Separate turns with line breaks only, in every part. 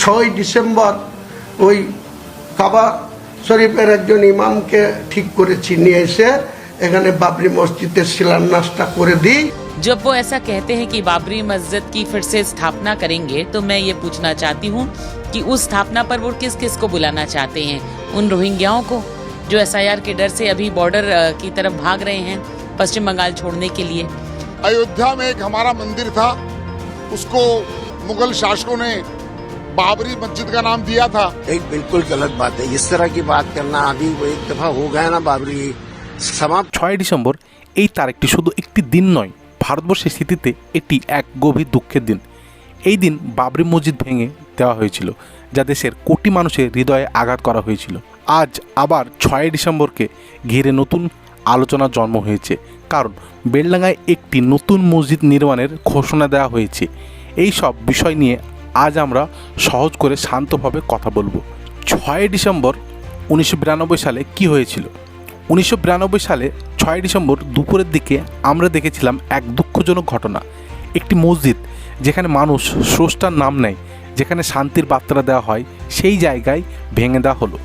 ছয় ডিসেম্বর ওই কাবা শরীফের একজন ইমামকে ঠিক করেছি নিয়ে এসে এখানে বাবরি মসজিদের শিলান্যাসটা করে দিই
जब वो ऐसा कहते हैं कि बाबरी मस्जिद की फिर से स्थापना करेंगे तो मैं ये पूछना चाहती हूँ कि उस स्थापना पर वो किस किस को बुलाना चाहते हैं उन रोहिंग्याओं को जो एसआईआर के डर से अभी बॉर्डर अ, की तरफ भाग रहे हैं पश्चिम बंगाल छोड़ने के लिए
अयोध्या में एक हमारा मंदिर था उसको मुगल शासकों ने बाबरी मस्जिद का नाम दिया था
एक बिल्कुल गलत बात है इस तरह की बात करना अभी वो एक दफा हो गया ना बाबरी समाप्त
ছয় ডিসেম্বর এই তারিখটি শুধু একটি দিন নয় ভারতবর্ষের স্মৃতিতে এটি এক গভীর দুঃখের দিন এই দিন বাবরি মসজিদ ভেঙে দেওয়া হয়েছিল যা দেশের কোটি মানুষের হৃদয়ে আঘাত করা হয়েছিল আজ আবার ছয় ডিসেম্বরকে ঘিরে নতুন আলোচনা জন্ম হয়েছে কারণ বেলডাঙ্গায় একটি নতুন মসজিদ নির্মাণের ঘোষণা দেওয়া হয়েছে এই সব বিষয় নিয়ে আজ আমরা সহজ করে শান্তভাবে কথা বলব। ছয় ডিসেম্বর উনিশশো বিরানব্বই সালে কি হয়েছিল? উনিশশো বিরানব্বই সালে ছয় ডিসেম্বর দুপুরের দিকে আমরা দেখেছিলাম এক দুঃখজনক ঘটনা। একটি মসজিদ যেখানে মানুষ স্রষ্টার নাম নেয়, যেখানে শান্তির বার্তা দেওয়া হয়, সেই জায়গায় ভেঙে দেওয়া হলো।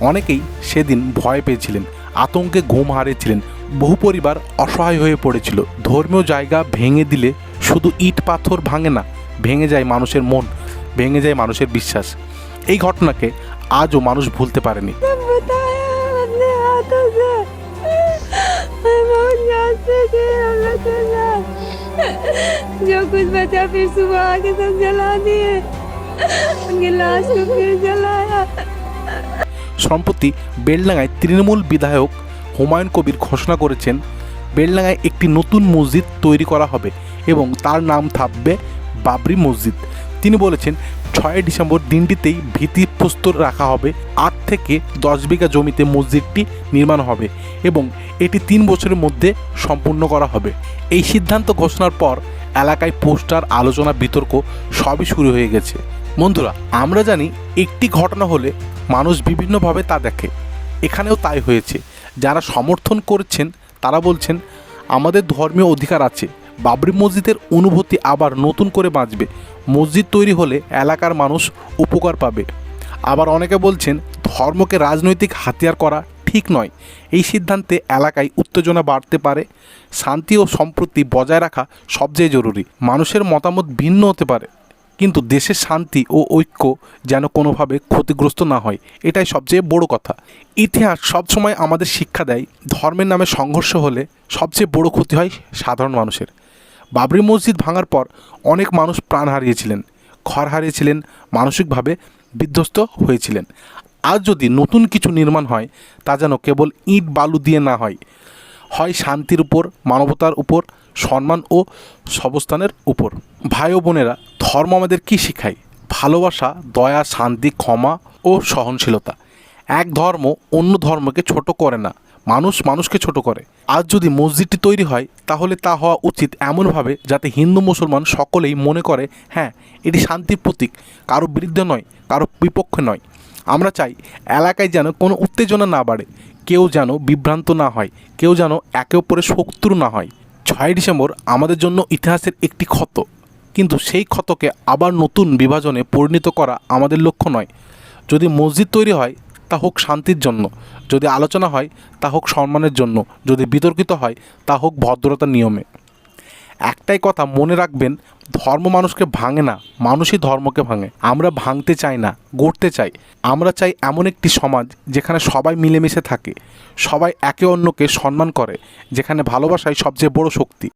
অনেকেই সেদিন ভয় পেয়েছিলেন, আতঙ্কে ঘুম হারিয়েছিলেন, বহু পরিবার অসহায় হয়ে পড়েছিল। ধর্মীয় জায়গা ভেঙে দিলে শুধু ইট পাথর ভাঙে না ভেঙে যায় মানুষের মন ভেঙে যায় মানুষের বিশ্বাস এই ঘটনাকে আজও মানুষ ভুলতে পারেনি
बताया अपने हाथों से मैं बहुत जानते थे अल्लाह ताला जो कुछ बचा फिर सुबह आके सब जला दिए उनकी लाश को फिर जलाया
সম্প্রতি বেলডাঙ্গায় তৃণমূল বিধায়ক হুমায়ুন কবির ঘোষণা করেছেন বেলডাঙ্গায় একটি নতুন মসজিদ তৈরি করা হবে এবং তার নাম থাকবে বাবরি মসজিদ। তিনি বলেছেন, ছয় ডিসেম্বর দিনটিতেই ভিত্তিপ্রস্তর রাখা হবে। আট থেকে দশ বিঘা জমিতে মসজিদটি নির্মাণ হবে এবং এটি তিন বছরের মধ্যে সম্পূর্ণ করা হবে। এই সিদ্ধান্ত ঘোষণার পর এলাকায় পোস্টার, আলোচনা, বিতর্ক সবই শুরু হয়ে গেছে। বন্ধুরা, আমরা জানি একটি ঘটনা হলে মানুষ বিভিন্নভাবে তা দেখে। এখানেও তাই হয়েছে। যারা সমর্থন করছেন, তারা বলছেন, আমাদের ধর্মীয় অধিকার আছে। বাবরি মসজিদের অনুভূতি আবার নতুন করে বাঁচবে। মসজিদ তৈরি হলে এলাকার মানুষ উপকার পাবে। আবার অনেকে বলছেন, ধর্মকে রাজনৈতিক হাতিয়ার করা ঠিক নয়। এই সিদ্ধান্তে এলাকায় উত্তেজনা বাড়তে পারে। শান্তি ও সম্প্রতি বজায় রাখা সবচেয়ে জরুরি। মানুষের মতামত ভিন্ন হতে পারে। কিন্তু দেশের শান্তি ও ঐক্য যেন কোনোভাবে ক্ষতিগ্রস্ত না হয়, এটাই সবচেয়ে বড় কথা। ইতিহাস সবসময় আমাদের শিক্ষা দেয়, ধর্মের নামে সংঘর্ষ হলে সবচেয়ে বড় ক্ষতি হয় সাধারণ মানুষের। বাবরি মসজিদ ভাঙার পর অনেক মানুষ প্রাণ হারিয়েছিলেন। ঘর হারিয়েছিলেন, মানসিকভাবে বিধ্বস্ত হয়েছিলেন। আজ যদি নতুন কিছু নির্মাণ হয়, তা যেন কেবল ইট বালু দিয়ে না হয়। হয় শান্তির উপর, মানবতার উপর, সম্মান ও সবস্থানের উপর। ভাই ও বোনেরা, ধর্ম আমাদের কী শেখায়? ভালোবাসা, দয়া, শান্তি, ক্ষমা ও সহনশীলতা। এক ধর্ম অন্য ধর্মকে ছোট করে না। মানুষ মানুষকে ছোট করে। আজ যদি মসজিদটি তৈরি হয়, তাহলে তা হওয়া উচিত এমনভাবে যাতে হিন্দু মুসলমান সকলেই মনে করে হ্যাঁ এটি শান্তির প্রতীক। কারও বিরুদ্ধে নয়, কারও বিপক্ষে নয়। আমরা চাই এলাকায় যেন কোনো উত্তেজনা না বাড়ে, কেউ যেন বিভ্রান্ত না হয়, কেউ যেন একে অপরের শত্রু না হয়। ছয় ডিসেম্বর আমাদের জন্য ইতিহাসের একটি ক্ষত। কিন্তু সেই ক্ষতকে আবার নতুন বিভাজনে পরিণত করা আমাদের লক্ষ্য নয়। যদি মসজিদ তৈরি হয় তা হোক শান্তির জন্য। যদি আলোচনা হয়, তা হোক সম্মানের জন্য। যদি বিতর্কিত হয়, তা হোক ভদ্রতার নিয়মে। একটাই কথা, মনে রাখবেন, ধর্ম মানুষকে ভাঙে না। মানুষই ধর্মকে ভাঙে। আমরা ভাঙতে চাই না, গড়তে চাই। আমরা চাই এমন একটি সমাজ যেখানে সবাই মিলেমিশে থাকে। সবাই একে অন্যকে সম্মান করে, যেখানে ভালোবাসাই সবচেয়ে বড় শক্তি।